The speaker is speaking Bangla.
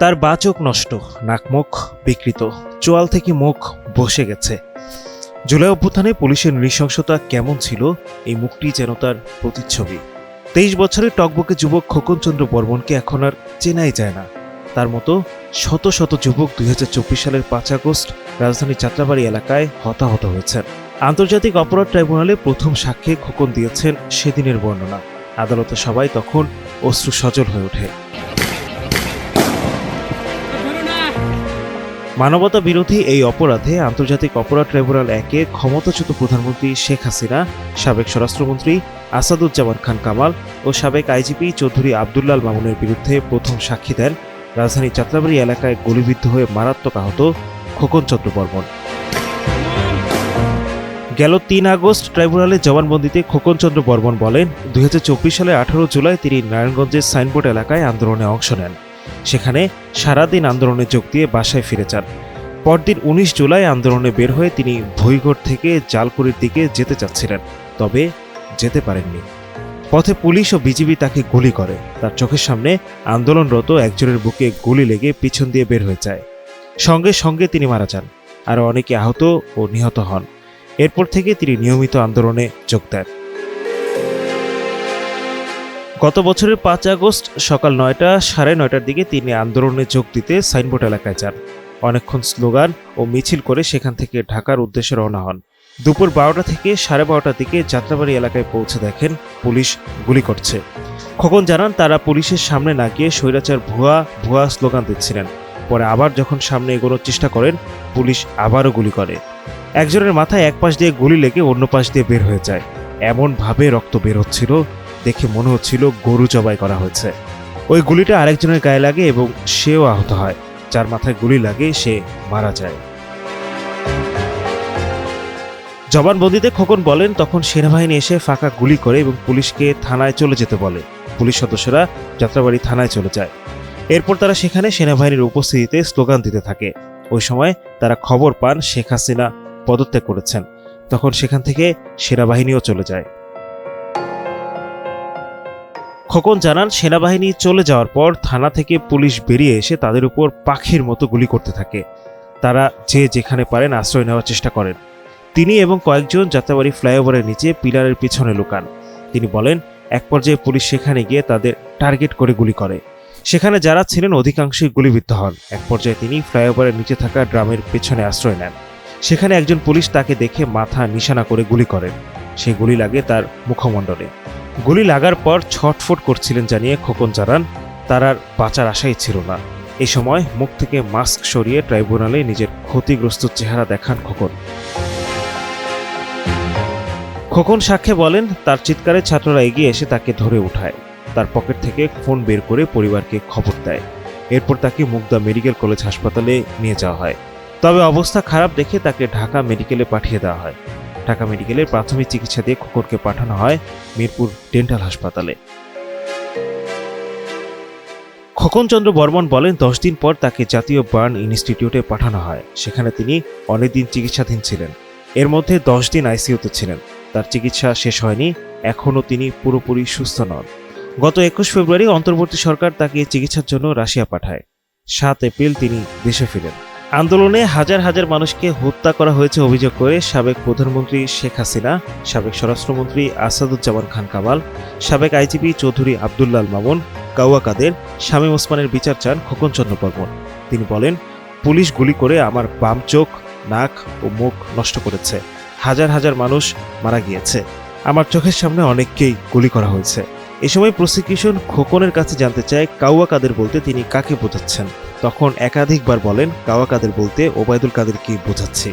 তার বাচক নষ্ট, নাকমুখ বিকৃত, চোয়াল থেকে মুখ বসে গেছে। জুলাই অভ্যুত্থানে পুলিশের নৃশংসতা কেমন ছিল, এই মুখটি যেন তার প্রতিচ্ছবি। তেইশ বছরের টকবকে যুবক খোকনচন্দ্র বর্মনকে এখন আর চেনাই যায় না। তার মতো শত শত যুবক দুই হাজার চব্বিশ সালের পাঁচ আগস্ট রাজধানীর যাত্রাবাড়ি এলাকায় হতাহত হয়েছেন। আন্তর্জাতিক অপরাধ ট্রাইব্যুনালে প্রথম সাক্ষ্যে খোকন দিয়েছেন সেদিনের বর্ণনা। আদালতে সবাই তখন অশ্রু সজল হয়ে ওঠে। মানবতা বিরোধী এই অপরাধে আন্তর্জাতিক অপরাধ ট্রাইব্যুনাল একে ক্ষমতাচ্যুত প্রধানমন্ত্রী শেখ হাসিনা, সাবেক স্বরাষ্ট্রমন্ত্রী আসাদুজ্জামান খান কামাল ও সাবেক আইজিপি চৌধুরী আবদুল্লাল মামুনের বিরুদ্ধে প্রথম সাক্ষী দেন রাজধানী যাত্রাবাড়ি এলাকায় গুলিবিদ্ধ হয়ে মারাত্মক আহত খোকন চন্দ্র বর্মন। গেল তিন আগস্ট ট্রাইব্যুনালে জবানবন্দিতে খোকন চন্দ্র বর্মন বলেন, দুই হাজার চব্বিশ সালে আঠারো জুলাই তিনি নারায়ণগঞ্জের সাইনবোর্ড এলাকায় আন্দোলনে অংশ নেন। সেখানে সারাদিন আন্দোলনে যোগ দিয়ে বাসায় ফিরে যান। পরদিন উনিশ জুলাই আন্দোলনে বের হয়ে তিনি ভৈগড় থেকে জালকুড়ির দিকে যেতে চাচ্ছিলেন, তবে যেতে পারেননি। পথে পুলিশ ও বিজিবি তাকে গুলি করে। তার চোখের সামনে আন্দোলনরত একজনের বুকে গুলি লেগে পিছন দিয়ে বের হয়ে যায়। সঙ্গে সঙ্গে তিনি মারা যান, আরও অনেকে আহত ও নিহত হন। এরপর থেকে তিনি নিয়মিত আন্দোলনে যোগ দেন। গত বছরের পাঁচ আগস্ট সকাল নয়টা সাড়ে নয়টার দিকে তিনি আন্দোলনে যোগ দিতে সাইনবোর্ড এলাকায় যান। অনেকক্ষণ স্লোগান ও মিছিল করে সেখান থেকে ঢাকার উদ্দেশ্যে রওনা হন। দুপুর বারোটা থেকে সাড়ে বারোটার দিকে যাত্রাবাড়ি এলাকায় পৌঁছে দেখেন পুলিশ গুলি করছে। খোকন জানান, তারা পুলিশের সামনে না গিয়ে স্বৈরাচার ভুয়া ভুয়া স্লোগান দিচ্ছিলেন। পরে আবার যখন সামনে এগোনোর চেষ্টা করেন, পুলিশ আবারও গুলি করে। একজনের মাথায় এক পাশ দিয়ে গুলি লেগে অন্য পাশ দিয়ে বের হয়ে যায়। এমনভাবে রক্ত বের হচ্ছিল দেখে মনে হচ্ছিল গরু জবাই করা হয়েছে। ওই গুলিটা আরেকজনের গায়ে লাগে এবং সেও আহত হয়। যার মাথায় গুলি লাগে, সে মারা যায়। জবানবন্দিতে খোকন বলেন, তখন সেনাবাহিনী এসে ফাঁকা গুলি করে এবং পুলিশকে থানায় চলে যেতে বলে। পুলিশ সদস্যরা যাত্রাবাড়ি থানায় চলে যায়। এরপর তারা সেখানে সেনাবাহিনীর উপস্থিতিতে স্লোগান দিতে থাকে। ওই সময় তারা খবর পান শেখ হাসিনা পদত্যাগ করেছেন। তখন সেখান থেকে সেনাবাহিনীও চলে যায়। খোকন জানান, সেনাবাহিনী চলে যাওয়ার পর থানা থেকে পুলিশ বেরিয়ে এসে তাদের উপর পাখির মতো গুলি করতে থাকে। তারা যে যেখানে পারেন আশ্রয় নেওয়ার চেষ্টা করেন। তিনি এবং কয়েকজন যাত্রাবাড়ি ফ্লাইওভারের নিচে পিলারের পিছনে লুকান। তিনি বলেন, এক পর্যায়ে পুলিশ সেখানে গিয়ে তাদের টার্গেট করে গুলি করে। সেখানে যারা ছিলেন অধিকাংশই গুলিবিদ্ধ হন। এক পর্যায়ে তিনি ফ্লাইওভারের নিচে থাকা ড্রামের পেছনে আশ্রয় নেন। সেখানে একজন পুলিশ তাকে দেখে মাথা নিশানা করে গুলি করেন। সেই গুলি লাগে তার মুখমণ্ডলে। গুলি লাগার পর ছটফট করছিলেন জানিয়ে খোকন জানান, তার আর বাঁচার আশাই ছিল না। এই সময় মুখ থেকে মাস্ক সরিয়ে ট্রাইব্যুনালে নিজের ক্ষতিগ্রস্ত চেহারা দেখান খোকন। খোকন সাক্ষ্যে বলেন, তার চিৎকারে ছাত্ররা এগিয়ে এসে তাকে ধরে উঠায়। তার পকেট থেকে ফোন বের করে পরিবারকে খবর দেয়। এরপর তাকে মুগদা মেডিকেল কলেজ হাসপাতালে নিয়ে যাওয়া হয়। তবে অবস্থা খারাপ দেখে তাকে ঢাকা মেডিকেলে পাঠিয়ে দেওয়া হয়। ঢাকা মেডিকেলের প্রাথমিক চিকিৎসা দিয়ে খোকনকে পাঠানো হয় মিরপুর ডেন্টাল হাসপাতালে। খোকনচন্দ্র বর্মন বলেন, দশ দিন পর তাকে জাতীয় বার্ন ইনস্টিটিউটে পাঠানো হয়। সেখানে তিনি অনেকদিন চিকিৎসাধীন ছিলেন। এর মধ্যে দশ দিন আইসিইউতে ছিলেন। তার চিকিৎসা শেষ হয়নি। এখনও তিনি পুরোপুরি সুস্থ নন। গত একুশ ফেব্রুয়ারি অন্তর্বর্তী সরকার তাকে চিকিৎসার জন্য রাশিয়া পাঠায়। সাত এপ্রিল তিনি দেশে ফিরেন। আন্দোলনে হাজার হাজার মানুষকে হত্যা করা হয়েছে অভিযোগ করে সাবেক প্রধানমন্ত্রী শেখ হাসিনা, সাবেক স্বরাষ্ট্রমন্ত্রী আসাদুজ্জামান খান কামাল, সাবেক আইজিপি চৌধুরী আবদুল্লাল মামুন কাউয়া কাদের, শামীম ওসমানের বিচার চান খোকনচন্দ্র বর্মন। তিনি বলেন, পুলিশ গুলি করে আমার বাম চোখ, নাক ও মুখ নষ্ট করেছে। হাজার হাজার মানুষ মারা গিয়েছে। আমার চোখের সামনে অনেককেই গুলি করা হয়েছে। এ সময় প্রসিকিউশন খোকনের কাছে জানতে চায় কাউয়া কাদের বলতে তিনি কাকে বোঝাচ্ছেন। তখন একাধিকবার বলেন কাওয়া কাদের বলতে ওবায়দুল কাদেরকে বোঝাচ্ছি।